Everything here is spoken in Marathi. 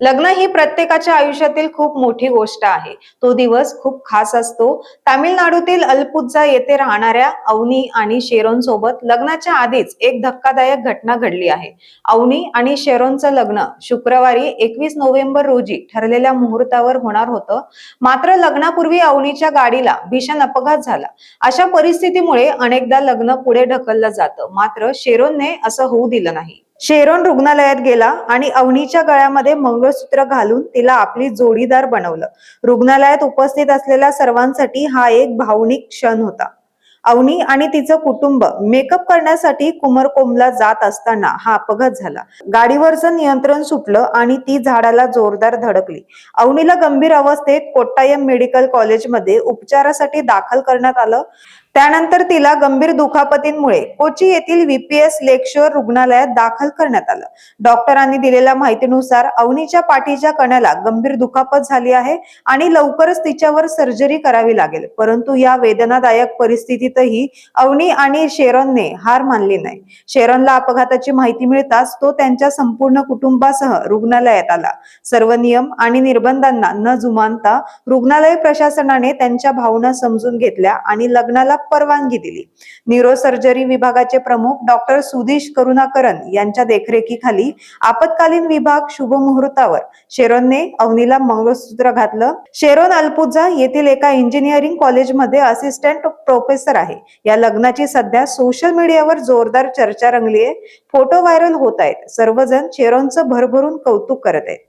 लग्न ही प्रत्येकाच्या आयुष्यातील खूप मोठी गोष्ट आहे. तो दिवस खूप खास असतो. तामिळनाडूतील अल्पुझा येथे राहणाऱ्या अवनी आणि शेरोन सोबत लग्नाच्या आधीच एक धक्कादायक घटना घडली आहे. अवनी आणि शेरोनचं लग्न शुक्रवारी एकवीस नोव्हेंबर रोजी ठरलेल्या मुहूर्तावर होणार होतं. मात्र लग्नापूर्वी अवनीच्या गाडीला भीषण अपघात झाला. अशा परिस्थितीमुळे अनेकदा लग्न पुढे ढकललं जातं. मात्र शेरोनने असं होऊ दिलं नाही. शेरोन रुग्णालयात गेला आणि अवनीच्या गळ्यामध्ये मंगळसूत्र घालून तिला आपली जोडीदार बनवलं. रुग्णालयात उपस्थित असलेल्या सर्वांसाठी हा एक भावनिक क्षण होता. अवनी आणि तिचं कुटुंब मेकअप करण्यासाठी कुमरकोमला जात असताना हा अपघात झाला. गाडीवरचं नियंत्रण सुटलं आणि ती झाडाला जोरदार धडकली. अवनीला गंभीर अवस्थेत कोट्टायम मेडिकल कॉलेजमध्ये उपचारासाठी दाखल करण्यात आलं. त्यानंतर तिला गंभीर दुखापतींमुळे कोची येथील व्हीपीएस लेकशोर रुग्णालयात दाखल करण्यात आलं. डॉक्टरांनी दिलेल्या माहितीनुसार अवनीच्या पाठीच्या कण्याला गंभीर दुखापत झाली आहे आणि लवकरच तिच्यावर सर्जरी करावी लागेल. परंतु या वेदनादायक परिस्थितीतही अवनी आणि शेरनने हार मानली नाही. शेरनला अपघाताची माहिती मिळताच तो त्यांच्या संपूर्ण कुटुंबासह रुग्णालयात आला. सर्व नियम आणि निर्बंधांना न जुमानता रुग्णालय प्रशासनाने त्यांच्या भावना समजून घेतल्या आणि लग्नाला परवानगी दिली. न्यूरोसर्जरी विभागाचे प्रमुख डॉक्टर सुधीश करुणाकरन यांच्या देखरेखीखाली आपत्कालीन विभाग शुभ मुहूर्तावर शेरोनने अवनीला मंगळसूत्र घातलं. शेरोन अल्पुझा येथील एका इंजिनिअरिंग कॉलेजमध्ये असिस्टंट प्रोफेसर आहे. या लग्नाची सध्या सोशल मीडियावर जोरदार चर्चा रंगली आहे फोटो व्हायरल होत आहेत. सर्वजण शेरोनचं भरभरून कौतुक करत आहेत.